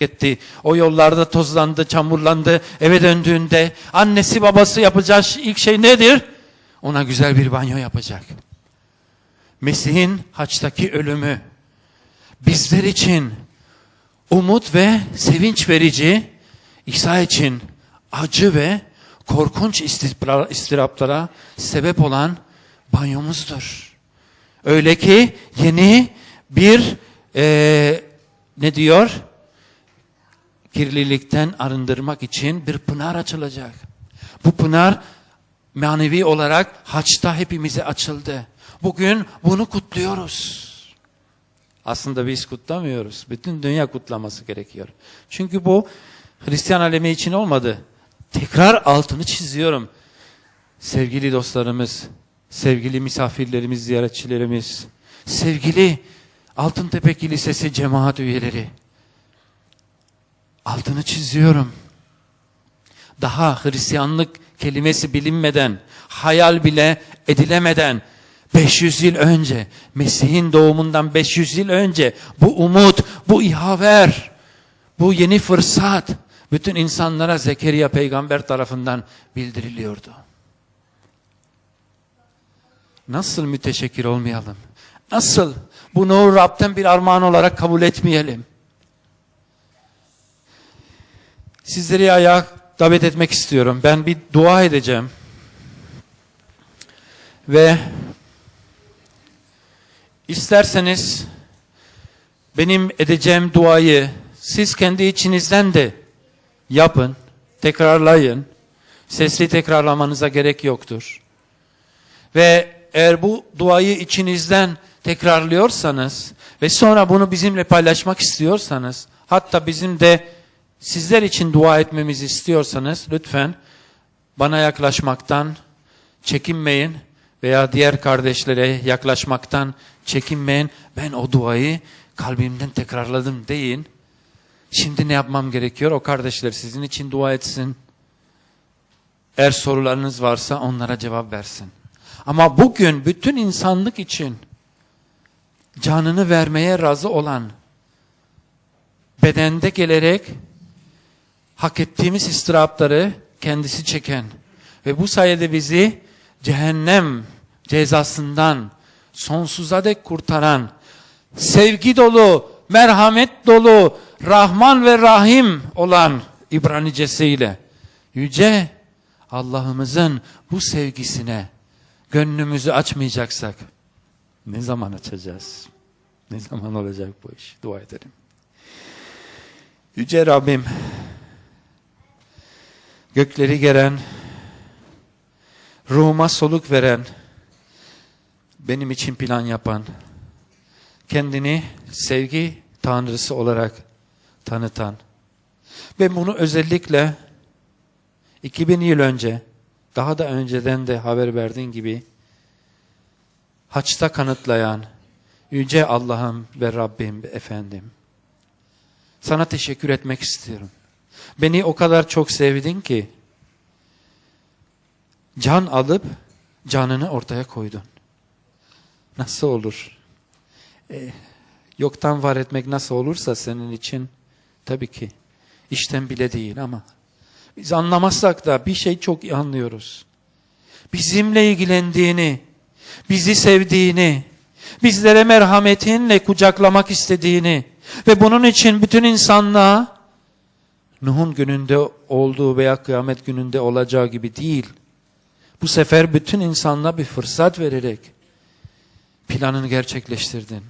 etti. O yollarda tozlandı, çamurlandı. Eve döndüğünde annesi babası yapacağı ilk şey nedir? Ona güzel bir banyo yapacak. Mesih'in haçtaki ölümü bizler için umut ve sevinç verici, İsa için acı ve korkunç istiraplara sebep olan banyomuzdur. Öyle ki yeni bir eee, ne diyor? Kirlilikten arındırmak için bir pınar açılacak. Bu pınar manevi olarak haçta hepimize açıldı. Bugün bunu kutluyoruz. Aslında biz kutlamıyoruz. Bütün dünya kutlaması gerekiyor. Çünkü bu Hristiyan alemi için olmadı. Tekrar altını çiziyorum. Sevgili dostlarımız, sevgili misafirlerimiz, ziyaretçilerimiz, sevgili Altıntepe Kilisesi cemaat üyeleri. Altını çiziyorum. Daha Hristiyanlık kelimesi bilinmeden, hayal bile edilemeden 500 yıl önce, Mesih'in doğumundan 500 yıl önce bu umut, bu ihaver, bu yeni fırsat bütün insanlara Zekeriya peygamber tarafından bildiriliyordu. Nasıl müteşekkir olmayalım? Nasıl bunu Rab'den bir armağan olarak kabul etmeyelim? Sizleri ayağa davet etmek istiyorum. Ben bir dua edeceğim. Ve isterseniz benim edeceğim duayı siz kendi içinizden de yapın, tekrarlayın. Sesli tekrarlamanıza gerek yoktur. Ve eğer bu duayı içinizden tekrarlıyorsanız ve sonra bunu bizimle paylaşmak istiyorsanız, hatta bizim de sizler için dua etmemizi istiyorsanız lütfen bana yaklaşmaktan çekinmeyin veya diğer kardeşlere yaklaşmaktan çekinmeyin. Ben o duayı kalbimden tekrarladım deyin. Şimdi ne yapmam gerekiyor? O kardeşler sizin için dua etsin. Eğer sorularınız varsa onlara cevap versin. Ama bugün bütün insanlık için canını vermeye razı olan bedende gelerek hak ettiğimiz istirapları kendisi çeken ve bu sayede bizi cehennem cezasından sonsuza dek kurtaran sevgi dolu, merhamet dolu, Rahman ve Rahim olan İbranicesiyle yüce Allah'ımızın bu sevgisine gönlümüzü açmayacaksak ne zaman açacağız? Ne zaman olacak bu iş? Dua edelim. Yüce Rabbim gökleri geren, ruhuma soluk veren, benim için plan yapan, kendini sevgi tanrısı olarak tanıtan ve bunu özellikle 2000 yıl önce, daha da önceden de haber verdiğin gibi haçta kanıtlayan Yüce Allah'ım ve Rabbim Efendim. Sana teşekkür etmek istiyorum. Beni o kadar çok sevdin ki can alıp canını ortaya koydun. Nasıl olur? Ee, yoktan var etmek nasıl olursa senin için tabii ki işten bile değil ama biz anlamazsak da bir şey çok iyi anlıyoruz. Bizimle ilgilendiğini, bizi sevdiğini, bizlere merhametinle kucaklamak istediğini ve bunun için bütün insanlığa Nuh'un gününde olduğu veya kıyamet gününde olacağı gibi değil. Bu sefer bütün insanlığa bir fırsat vererek planını gerçekleştirdin.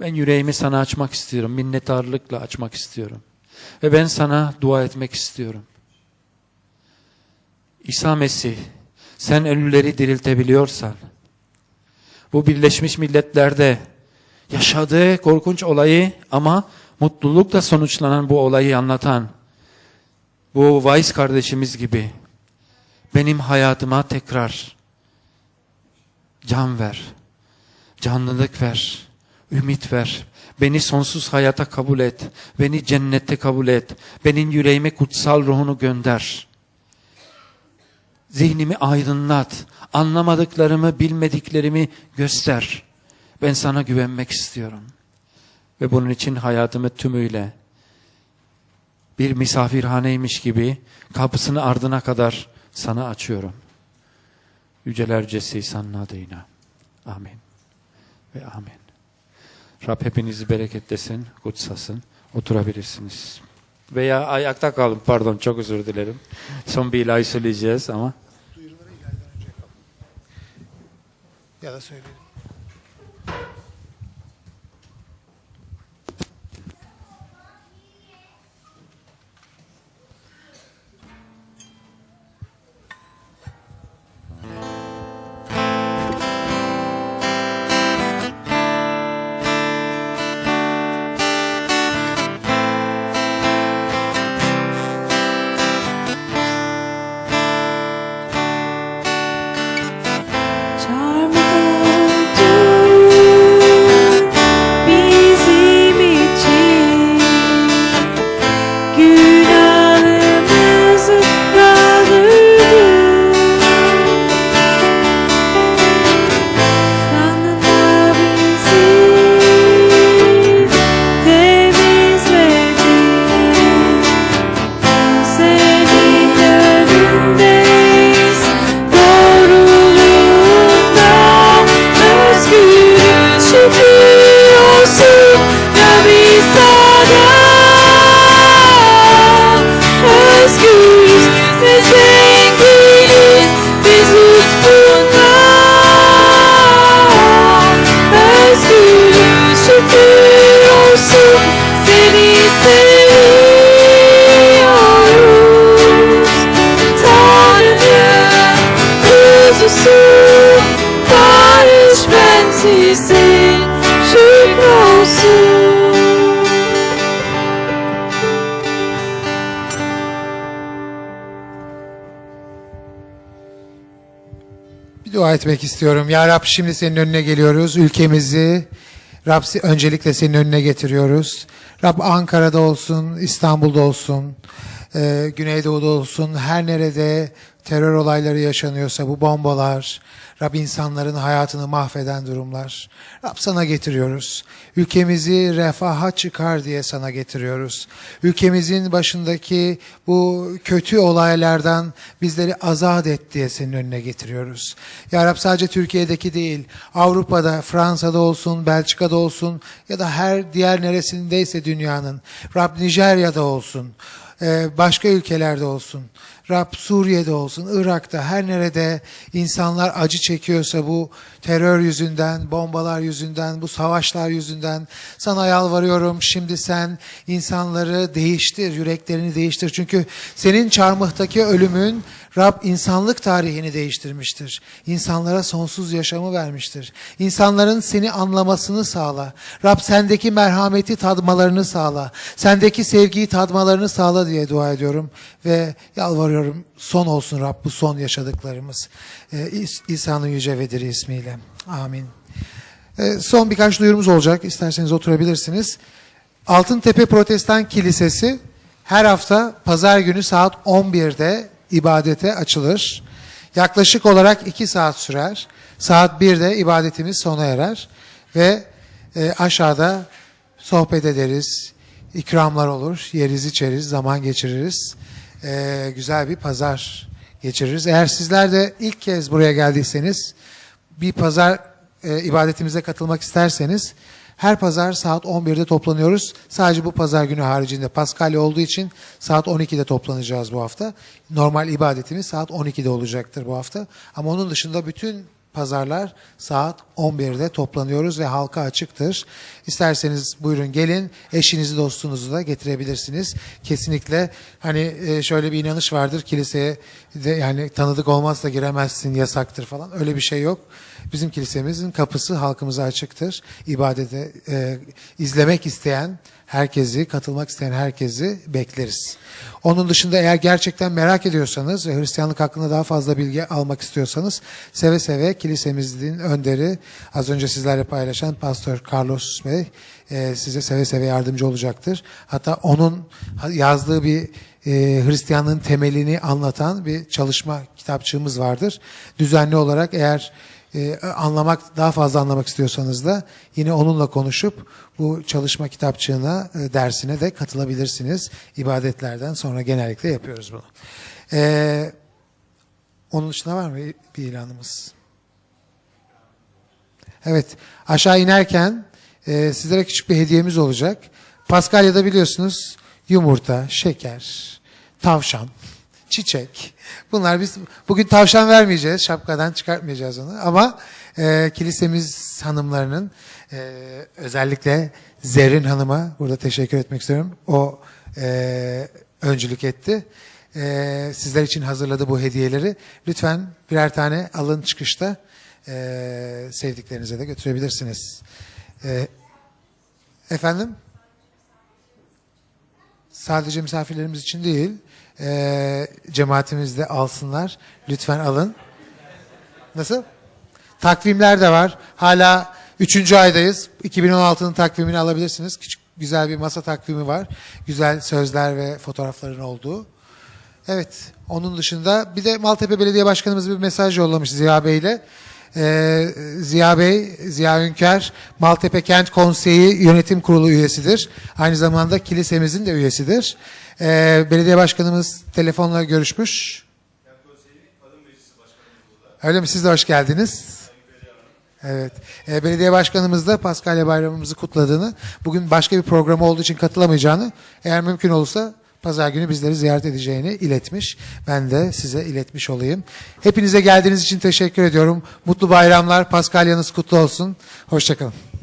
Ben yüreğimi sana açmak istiyorum. Minnettarlıkla açmak istiyorum. Ve ben sana dua etmek istiyorum. İsa Mesih, sen ölüleri diriltebiliyorsan, bu Birleşmiş Milletler'de yaşadığı korkunç olayı ama mutlulukla sonuçlanan bu olayı anlatan bu Weiss kardeşimiz gibi benim hayatıma tekrar can ver, canlılık ver, ümit ver. Beni sonsuz hayata kabul et, beni cennette kabul et, benim yüreğime kutsal ruhunu gönder. Zihnimi aydınlat, anlamadıklarımı, bilmediklerimi göster. Ben sana güvenmek istiyorum. Ve bunun için hayatımı tümüyle bir misafirhaneymiş gibi kapısını ardına kadar sana açıyorum. Yüceler Yücesi İsa'nın adıyla. Amin ve amin. Rab hepinizi bereketlesin, kutsasın. Oturabilirsiniz. Veya ayakta kalın. Pardon çok özür dilerim. Son bir ilahi söyleyeceğiz ama. Ya da söyleyelim. Dua etmek istiyorum. Ya Rab şimdi senin önüne geliyoruz. Ülkemizi Rab öncelikle senin önüne getiriyoruz. Rab Ankara'da olsun, İstanbul'da olsun, e, Güneydoğu'da olsun, her nerede terör olayları yaşanıyorsa bu bombalar, Rab insanların hayatını mahveden durumlar. Rab sana getiriyoruz. Ülkemizi refaha çıkar diye sana getiriyoruz. Ülkemizin başındaki bu kötü olaylardan bizleri azat et diye senin önüne getiriyoruz. Ya Rab sadece Türkiye'deki değil, Avrupa'da, Fransa'da olsun, Belçika'da olsun ya da her diğer neresindeyse dünyanın, Rab Nijerya'da olsun, başka ülkelerde olsun, Rab Suriye'de olsun, Irak'ta her nerede insanlar acı çekiyorsa bu terör yüzünden, bombalar yüzünden, bu savaşlar yüzünden sana yalvarıyorum. Şimdi sen insanları değiştir, yüreklerini değiştir. Çünkü senin çarmıhtaki ölümün Rab insanlık tarihini değiştirmiştir. İnsanlara sonsuz yaşamı vermiştir. İnsanların seni anlamasını sağla. Rab sendeki merhameti tadmalarını sağla. Sendeki sevgiyi tadmalarını sağla diye dua ediyorum. Ve yalvarıyorum son olsun Rab bu son yaşadıklarımız. İs- İsa'nın yüce ve diri ismiyle. Amin. Ee, son birkaç duyurumuz olacak. İsterseniz oturabilirsiniz. Altıntepe Protestan Kilisesi her hafta pazar günü saat 11'de ibadete açılır. Yaklaşık olarak 2 saat sürer. Saat 1'de ibadetimiz sona erer ve e, aşağıda sohbet ederiz, ikramlar olur, yeriz içeriz, zaman geçiririz. E, güzel bir pazar geçiririz. Eğer sizler de ilk kez buraya geldiyseniz bir pazar e, ibadetimize katılmak isterseniz her pazar saat 11'de toplanıyoruz. Sadece bu pazar günü haricinde Paskalya olduğu için saat 12'de toplanacağız bu hafta. Normal ibadetimiz saat 12'de olacaktır bu hafta. Ama onun dışında bütün pazarlar saat 11'de toplanıyoruz ve halka açıktır. İsterseniz buyurun gelin, eşinizi dostunuzu da getirebilirsiniz. Kesinlikle hani e, şöyle bir inanış vardır kiliseye de yani tanıdık olmazsa giremezsin yasaktır falan öyle bir şey yok. Bizim kilisemizin kapısı halkımıza açıktır. İbadete e, izlemek isteyen herkesi, katılmak isteyen herkesi bekleriz. Onun dışında eğer gerçekten merak ediyorsanız ve Hristiyanlık hakkında daha fazla bilgi almak istiyorsanız seve seve kilisemizin önderi az önce sizlerle paylaşan Pastor Carlos Bey e, size seve seve yardımcı olacaktır. Hatta onun yazdığı bir e, Hristiyanlığın temelini anlatan bir çalışma kitapçığımız vardır. Düzenli olarak eğer e, anlamak daha fazla anlamak istiyorsanız da yine onunla konuşup bu çalışma kitapçığına e, dersine de katılabilirsiniz. İbadetlerden sonra genellikle yapıyoruz bunu. E, onun dışında var mı bir ilanımız? Evet, aşağı inerken e, sizlere küçük bir hediyemiz olacak. Paskalya'da biliyorsunuz yumurta, şeker, tavşan, çiçek. Bunlar biz bugün tavşan vermeyeceğiz, şapkadan çıkartmayacağız onu. Ama e, kilisemiz hanımlarının e, özellikle Zerrin Hanım'a burada teşekkür etmek istiyorum. O e, öncülük etti. E, sizler için hazırladı bu hediyeleri. Lütfen birer tane alın çıkışta e, sevdiklerinize de götürebilirsiniz. E, efendim? Sadece misafirlerimiz için değil, e, cemaatimiz de alsınlar. Lütfen alın. Nasıl? Takvimler de var. Hala 3. aydayız. 2016'nın takvimini alabilirsiniz. Küçük güzel bir masa takvimi var. Güzel sözler ve fotoğrafların olduğu. Evet. Onun dışında bir de Maltepe Belediye Başkanımız bir mesaj yollamış Ziya Bey ile. Ee, Ziya Bey, Ziya Ünker, Maltepe Kent Konseyi Yönetim Kurulu üyesidir. Aynı zamanda kilisemizin de üyesidir. Ee, belediye Başkanımız telefonla görüşmüş. Öyle mi? Siz de hoş geldiniz. Evet. Ee, belediye başkanımız da Paskalya bayramımızı kutladığını, bugün başka bir program olduğu için katılamayacağını, eğer mümkün olursa pazar günü bizleri ziyaret edeceğini iletmiş. Ben de size iletmiş olayım. Hepinize geldiğiniz için teşekkür ediyorum. Mutlu bayramlar. Paskalyanız kutlu olsun. Hoşçakalın.